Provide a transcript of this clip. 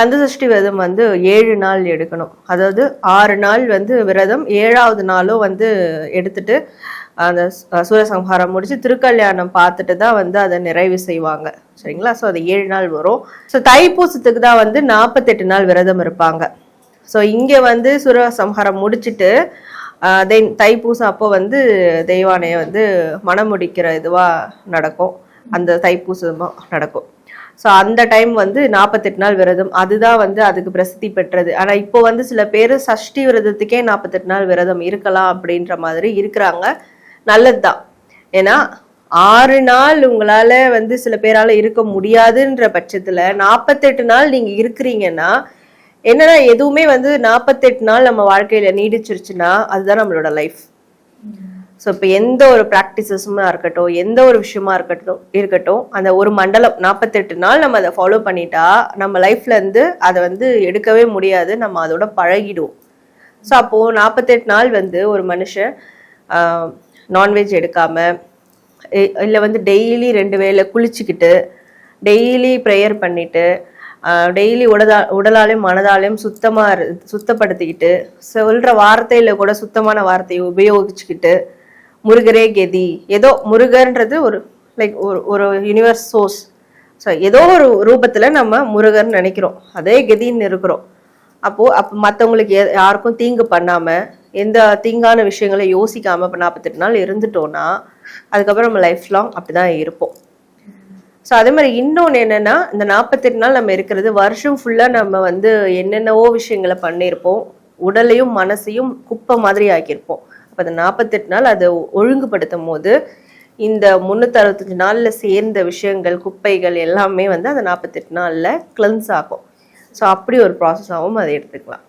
கந்தசஷ்டி விரதம் வந்து ஏழு நாள் எடுக்கணும். அதாவது ஆறு நாள் வந்து விரதம் ஏழாவது நாளும் வந்து எடுத்துட்டு அந்த சூரசம்ஹாரம் முடிச்சு திருக்கல்யாணம் பார்த்துட்டு தான் வந்து அதை நிறைவு செய்வாங்க. சரிங்களா? ஸோ அது ஏழு நாள் வரும். ஸோ தைப்பூசத்துக்கு தான் வந்து நாற்பத்தெட்டு நாள் விரதம் இருப்பாங்க. ஸோ இங்கே வந்து சூரசம்ஹாரம் முடிச்சிட்டு தென் தைப்பூசம் அப்போ வந்து தெய்வானையை வந்து மனம் முடிக்கிற இதுவாக நடக்கும். அந்த தைப்பூசமும் நடக்கும். ஸோ அந்த டைம் வந்து நாற்பத்தெட்டு நாள் விரதம். அதுதான் வந்து அதுக்கு பிரசித்தி பெற்றது. ஆனால் இப்போ வந்து சில பேர் சஷ்டி விரதத்துக்கே நாற்பத்தெட்டு நாள் விரதம் இருக்கலாம் அப்படின்ற மாதிரி இருக்கிறாங்க. நல்லது தான் ஏன்னா ஆறு நாள் உங்களால வந்து சில பேரால இருக்க முடியாதுன்ற பட்சத்துல நாற்பத்தெட்டு நாள் நீங்க இருக்கிறீங்கன்னா என்னன்னா எதுவுமே வந்து நாற்பத்தெட்டு நாள் நம்ம வாழ்க்கையில நீடிச்சிருச்சுன்னா அதுதான் நம்மளோட லைஃப் ஸோ இப்போ எந்த ஒரு ப்ராக்டிசஸுமா இருக்கட்டும் எந்த ஒரு விஷயமா இருக்கட்டும் இருக்கட்டும் அந்த ஒரு மண்டலம் நாற்பத்தெட்டு நாள் நம்ம அதை ஃபாலோ பண்ணிட்டா நம்ம லைஃப்லேருந்து அதை வந்து எடுக்கவே முடியாது நம்ம அதோட பழகிடுவோம். ஸோ அப்போது நாற்பத்தெட்டு நாள் வந்து ஒரு மனுஷன் நான்வெஜ் எடுக்காம இல்லை வந்து டெய்லி ரெண்டு வேளை குளிச்சுக்கிட்டு டெய்லி ப்ரேயர் பண்ணிட்டு டெய்லி உடலா உடலாலையும் மனதாலையும் சுத்தமாக சுத்தப்படுத்திக்கிட்டு சொல்கிற வார்த்தையில் கூட சுத்தமான வார்த்தையை உபயோகிச்சுக்கிட்டு முருகரே கெதி. ஏதோ முருகர்ன்றது ஒரு லைக் ஒரு ஒரு யூனிவர்ஸ் சோர்ஸ் ஸோ ஏதோ ஒரு ரூபத்தில் நம்ம முருகர்னு நினைக்கிறோம். அதே கெதின்னு இருக்கிறோம். அப்போது அப்போ மற்றவங்களுக்கு யாருக்கும் தீங்கு பண்ணாமல் எந்த தீங்கான விஷயங்களை யோசிக்காமல் இப்போ நாற்பத்தெட்டு நாள் இருந்துட்டோன்னா அதுக்கப்புறம் நம்ம லைஃப் லாங் அப்படி தான் இருப்போம். ஸோ அதே மாதிரி இன்னொன்று என்னென்னா இந்த நாற்பத்தெட்டு நாள் நம்ம இருக்கிறது வருஷம் ஃபுல்லாக நம்ம வந்து என்னென்னவோ விஷயங்களை பண்ணியிருப்போம். உடலையும் மனசையும் குப்பை மாதிரி ஆக்கியிருப்போம். நாற்பது நாற்பத்தெட்டு நாள் அதை ஒழுங்குபடுத்தும் போது இந்த முந்நூற்றறுபத்தஞ்சு நாளில் சேர்ந்த விஷயங்கள் குப்பைகள் எல்லாமே வந்து அந்த நாற்பத்தெட்டு நாளில் கிளென்ஸ் ஆகும். ஸோ அப்படி ஒரு ப்ராசஸாகவும் அதை எடுத்துக்கலாம்.